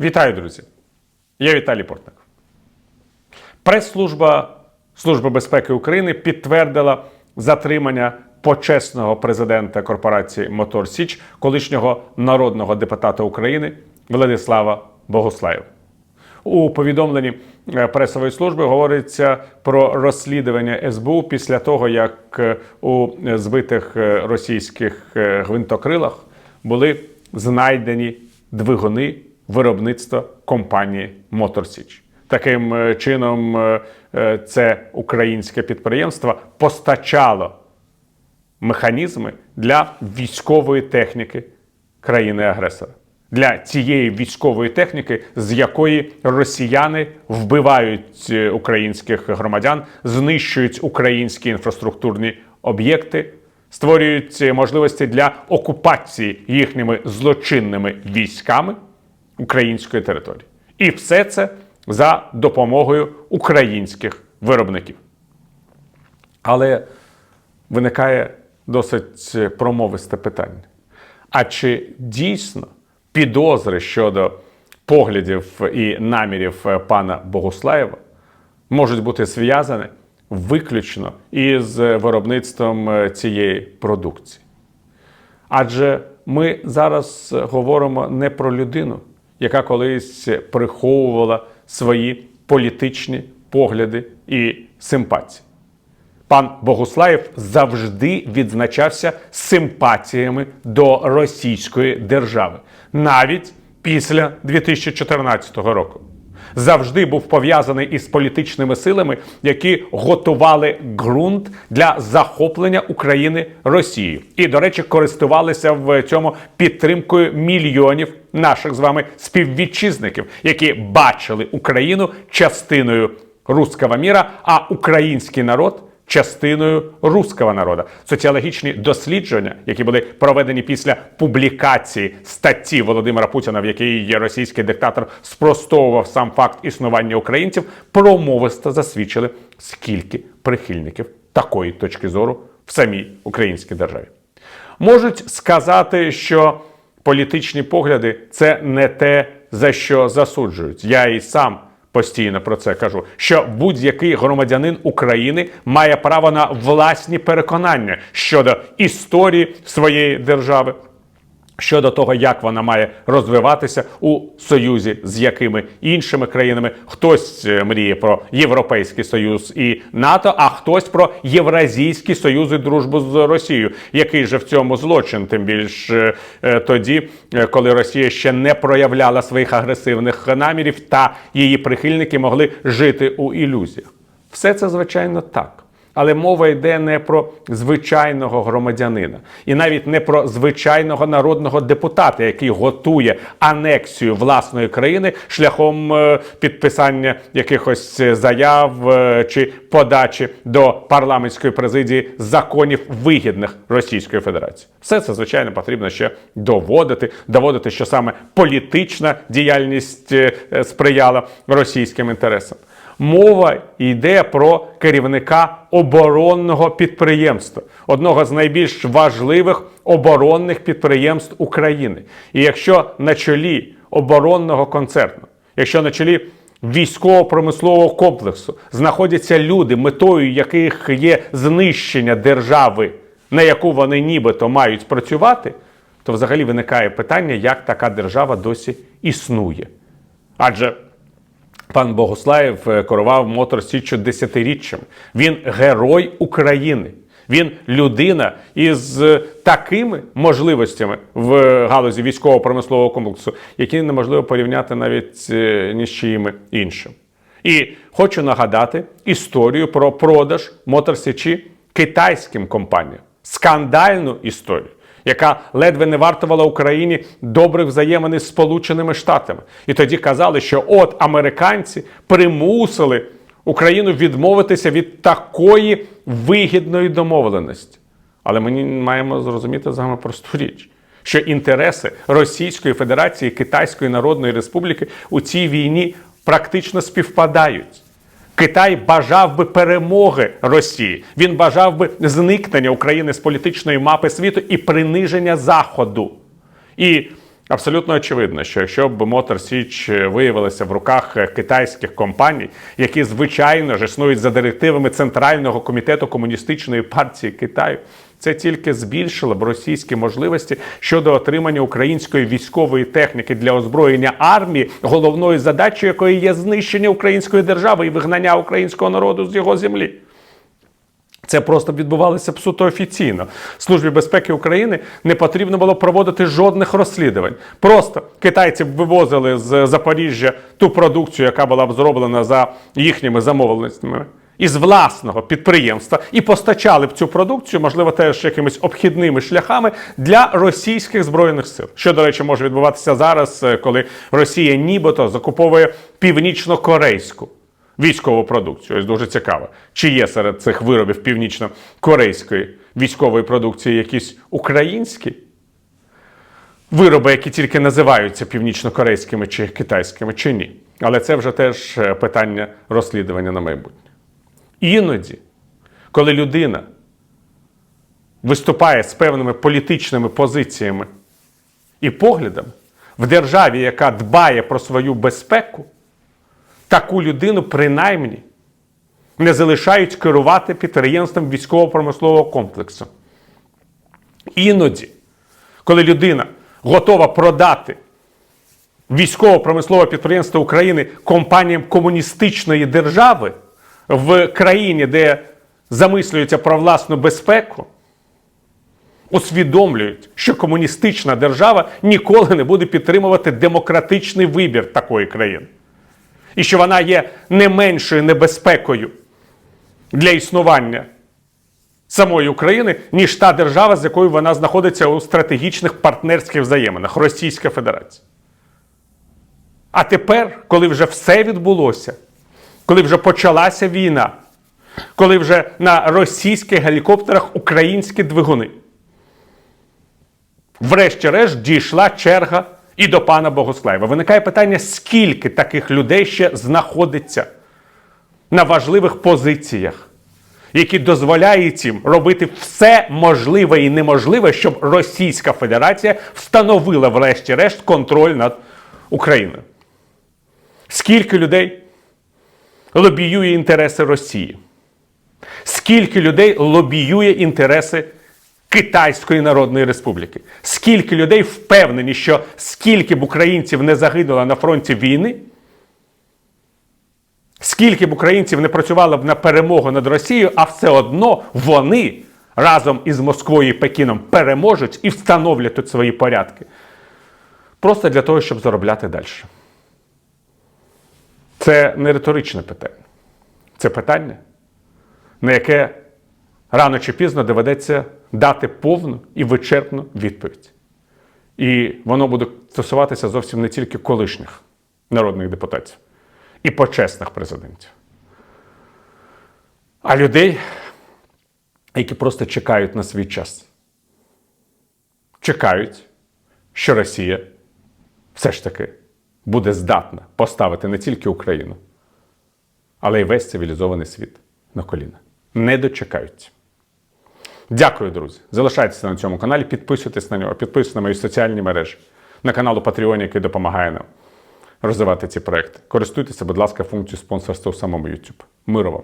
Вітаю, друзі! Я Віталій Портник. Прес-служба Служби безпеки України підтвердила затримання почесного президента корпорації Мотор Січ, колишнього народного депутата України Владислава Богуслаєва. У повідомленні е, пресової служби говориться про розслідування СБУ після того, як е, у збитих е, російських гвинтокрилах були знайдені двигуни виробництва компанії Мотор Січ. Таким е, чином, е, е, це українське підприємство постачало механізми для військової техніки країни-агресора. Для цієї військової техніки, з якої росіяни вбивають українських громадян, знищують українські інфраструктурні об'єкти, створюють можливості для окупації їхніми злочинними військами української території. І все це за допомогою українських виробників. Але виникає досить промовисте питання. А чи дійсно підозри щодо поглядів і намірів пана Богуслаєва можуть бути зв'язані виключно із виробництвом цієї продукції? Адже ми зараз говоримо не про людину, яка колись приховувала свої політичні погляди і симпатії. Пан Богуслаєв завжди відзначався симпатіями до російської держави, навіть після 2014 року. Завжди був пов'язаний із політичними силами, які готували ґрунт для захоплення України Росією. І, до речі, користувалися в цьому підтримкою мільйонів наших з вами співвітчизників, які бачили Україну частиною руського міра, а український народ частиною руського народу. Соціологічні дослідження, які були проведені після публікації статті Володимира Путіна, в якій російський диктатор спростовував сам факт існування українців, промовисто засвідчили, скільки прихильників такої точки зору в самій українській державі. Можуть сказати, що політичні погляди це не те, за що засуджують. Я і сам постійно про це кажу, що будь-який громадянин України має право на власні переконання щодо історії своєї держави. Щодо того, як вона має розвиватися у союзі з якими іншими країнами, хтось е, мріє про Європейський Союз і НАТО, а хтось про Євразійський Союз і дружбу з Росією. Який же в цьому злочин? Тим більш е, е, тоді, е, коли Росія ще не проявляла своїх агресивних намірів, та її прихильники могли жити у ілюзіях. Все це звичайно так. Але мова йде не про звичайного громадянина, і навіть не про звичайного народного депутата, який готує анексію власної країни шляхом е, підписання якихось е, заяв е, чи подачі до парламентської президії законів вигідних Російської Федерації. Все це звичайно потрібно ще доводити, доводити, що саме політична діяльність сприяла російським інтересам. Мова йде про керівника оборонного підприємства, одного з найбільш важливих оборонних підприємств України. І якщо на чолі оборонного концерну, якщо на чолі військово-промислового комплексу знаходяться люди, метою яких є знищення держави, на яку вони нібито мають працювати, то взагалі виникає питання, як така держава досі існує. Адже Пан Богуслаєв е, керував Мотор Січчю десятиріччям. Він герой України. Він людина із е, такими можливостями в галузі військово-промислового комплексу, які неможливо порівняти навіть е, ні з чиїми іншими. І хочу нагадати історію про продаж Мотор Січі китайським компаніям. Скандальну історію яка ледве не вартувала Україні добрих взаємин із Сполученими Штатами. І тоді казали, що от американці примусили Україну відмовитися від такої вигідної домовленості. Але ми маємо зрозуміти з просту річ. Що інтереси Російської Федерації Китайської Народної Республіки у цій війні практично співпадають. Китай бажав би перемоги Росії. Він бажав би зникнення України з політичної мапи світу і приниження Заходу. І Абсолютно очевидно, що якщо б Мотор Січ виявилася в руках китайських компаній, які звичайно ж існують за директивами Центрального комітету комуністичної партії Китаю, це тільки збільшило б російські можливості щодо отримання української військової техніки для озброєння армії, головною задачею якої є знищення української держави і вигнання українського народу з його землі. Це просто відбувалося б суто офіційно. Службі безпеки України не потрібно було проводити жодних розслідувань. Просто китайці б вивозили з Запоріжжя ту продукцію, яка була б зроблена за їхніми замовленостями. Із власного підприємства і постачали б цю продукцію, можливо, теж якимись обхідними шляхами для російських збройних сил. Що, до речі, може відбуватися зараз, е, коли Росія нібито закуповує північно-корейську військову продукцію. Ось дуже цікаво. Чи є серед цих виробів північно-корейської військової продукції якісь українські вироби, які тільки називаються північно-корейськими чи китайськими, чи ні? Але це вже теж е, питання розслідування на майбутнє. Іноді, коли людина виступає з певними політичними позиціями і поглядами в державі, яка дбає про свою безпеку, таку людину принаймні не залишають керувати підприємством військово-промислового комплексу. Іноді, коли людина готова продати військово-промислове підприємство України компаніям комуністичної держави в країні, де замислюється про власну безпеку, усвідомлюють, що комуністична держава ніколи не буде підтримувати демократичний вибір такої країни і що вона є не меншою небезпекою для існування самої України, ніж та держава, з якою вона знаходиться у стратегічних партнерських взаєминах Російська Федерація. А тепер, коли вже все відбулося, коли вже почалася війна, коли вже на російських гелікоптерах українські двигуни, врешті-решт дійшла черга і до пана Богослаєва. Виникає питання, скільки таких людей ще знаходиться на важливих позиціях, які дозволяють їм робити все можливе і неможливе, щоб Російська Федерація встановила, врешті-решт, контроль над Україною. Скільки людей лобіює інтереси Росії? Скільки людей лобіює інтереси Китайської Народної Республіки? Скільки людей впевнені, що скільки б українців не загинуло на фронті війни, скільки б українців не працювало б на перемогу над Росією, а все одно вони разом із Москвою і Пекіном переможуть і встановлять тут свої порядки. Просто для того, щоб заробляти далі. Це не риторичне питання. Це питання, на яке рано чи пізно доведеться дати повну і вичерпну відповідь. І воно буде стосуватися зовсім не тільки колишніх народних депутатів і почесних президентів, а людей, які просто чекають на свій час. Чекають, що Росія все ж таки буде здатна поставити не тільки Україну, але й весь цивілізований світ на коліна. Не дочекаються. Дякую, друзі. Залишайтеся на цьому каналі, підписуйтесь на нього, підписуйтесь на мої соціальні мережі, на канал Patreon, який допомагає нам розвивати ці проекти. Користуйтеся, будь ласка, функцією спонсорства у самому YouTube. Миру вам!